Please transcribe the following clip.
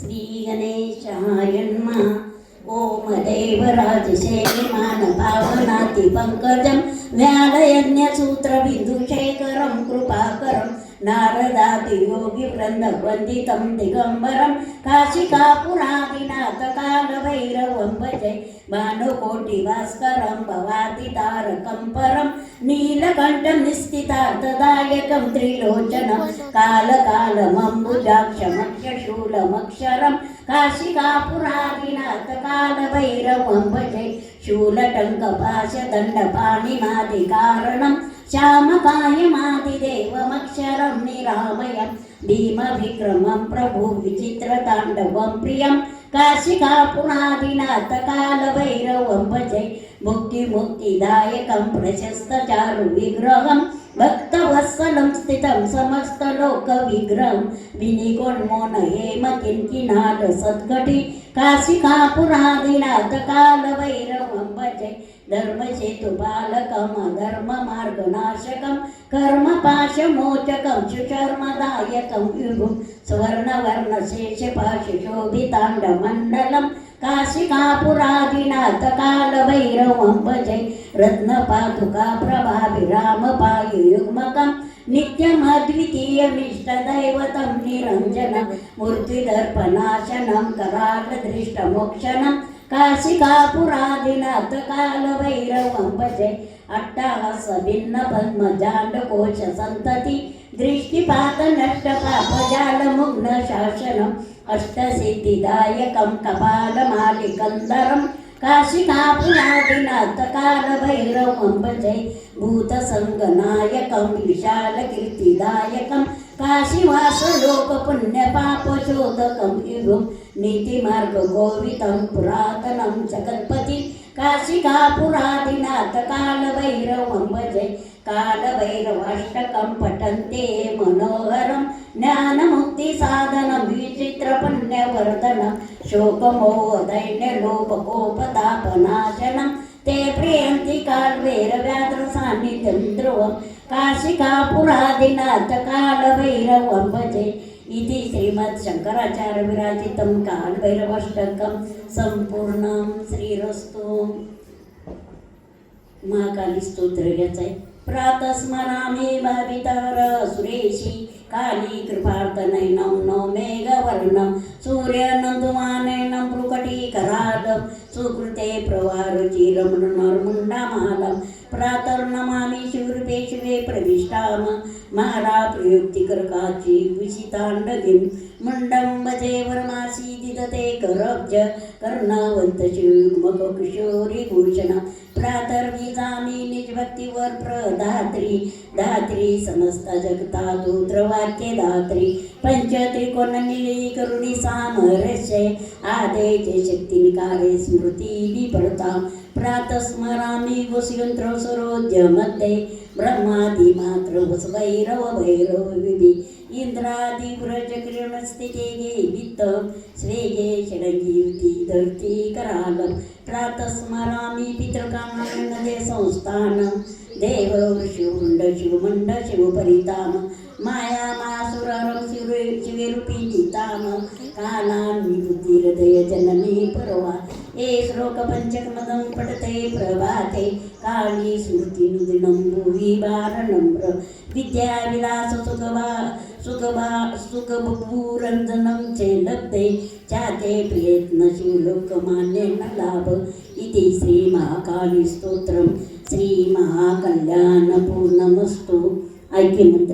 श्रीगणेशायन्म ॐ देवराजशेमानपावनातिपङ्कजं व्यालयन्यसूत्रबिन्दुशेखरं कृपाकरं नारदातियोगिवृन्दवन्दितं दिगम्बरं काशिकापुरादिनाथकालभैरवं भजे भानुकोटिभास्करं भवाति तारकं परं नीलकण्ठं निस्थितार्थदायकं त्रिलोचनं कालकालमम्बुजाक्षमक्ष कालकालमम्बुजाक्षमक्षशूलमक्षरं काशिकापुरादिनाथकालभैरवं भजे शूलटङ्कपाशदण्डपाणिनादिकारणं श्यामकायमादिदेवमक्षरं निरामयं भीमविक्रमं प्रभुविचित्रताण्डवं प्रियं काशिकापुरादिनाथकालभैरवं भजे मुक्तिमुक्तिदायकं प्रशस्तचारुविग्रहं भक्तवत्सलं स्थितं समस्तलोकविग्रहं विनिकोन्मोन हेम किङ्किणाद सद्घटी काशिकापुरादिनाथकालभैरवं भजे। धर्मसेतुपालकम् अधर्ममार्गनाशकं कर्मपाशमोचकं सुचर्मदायकं विभुं सुवर्णवर्णशेषपाशशोभिताण्डमण्डलं काशिकापुरादिनाथकालभैरवं भजे। रत्नपादुका प्रभाभिरामपायुयुग्मकं नित्यमद्वितीयमिष्टदैवतं निरञ्जनं मूर्तिदर्पनाशनं करालदृष्टमोक्षणं काशिकापुरादिनाथकालभैरवं भजे अट्टहासभिन्नपद्मजाण्डकोशसन्तति दृष्टिपातनष्टपापजालमुग्नशासनम् अष्टसिद्धिदायकं कपालमालिकन्दरं काशिकापुरादिनाथकालभैरवं भजे भूतसङ्गनायकं विशालकीर्तिदायकं काशीवासलोकपुण्यपापशोधकं विभुं नीतिमार्गगोवितं पुरातनं जगत्पति काशिकापुरादिनाथकालभैरवं भजे कालभैरवाष्टकं पठन्ते मनोहरं ज्ञानमुक्तिसाधनं विचित्रपुण्यवर्धनं शोकमोहदैन्यलोपकोपतापनाशनं ते प्रियन्ति कालभैरव्याद्रसान्निध्यं ध्रुवं काशिकापुरादिनाथकालभैरवं भजे इति श्रीमद्शङ्कराचार्यविराजितं कालभैरवाष्टकं सम्पूर्णं श्रीरस्तु। महाकाली स्तोत्र घ्यायचं आहे प्रातस्मरामी भावितर सुरेशी काली कृपार्थनैनं नो मेघवर्णं सूर्यनन्दुमानैनं प्रकटीकरालं सुकृते प्रवारुचिरं नर्मुण्डमालं प्रातर्नमामि शिव शिवे प्रविष्टाम माला प्रयुक्तिकर्काची विशिताण्डगिं मुण्डं भजे वरमासी दिदते करब्ज कर्णवन्त किशोरी भूषणं प्रातर्विजामी निजभक्तीवर प्रधात्री धात्री समस्त जगता दूत्रवाक्य दात्री पंचत्रिकोण निली करुणी सामरस्य आदेचे शक्ती निकारे स्मृती विपडतां प्रातस्मरामि वसयंत्र सरोद्यमध्ये ब्रह्मादि मात्र वैरव भैरव विधी इंद्रादि व्रज किरणस्थिते गे वित्त श्रेये षडजीवती धरती करालं प्रातस्मरामि पितृकामानन्दे संस्थानं देव शिवमुण्ड शिवमण्ड शिवपरिताम माया मासुररं शिवे शिवेरूपी चिताम हृदय जननी परवा ఏశ్లోకపంచకమదం పఠతే ప్రభాతే కాళీ స్మృతినుదినం భువి భారణం ప్ర విద్యావిలాస సుఖభా సుఖభా సుఖభూరంజనం చే చాతే ప్రయత్నశీలోకమాన్యన లాభ ఇది శ్రీమహాకాళీ స్తోత్రం. శ్రీమహాకళ్యాణపూర్ణమస్తు ఐక్యమంత్ర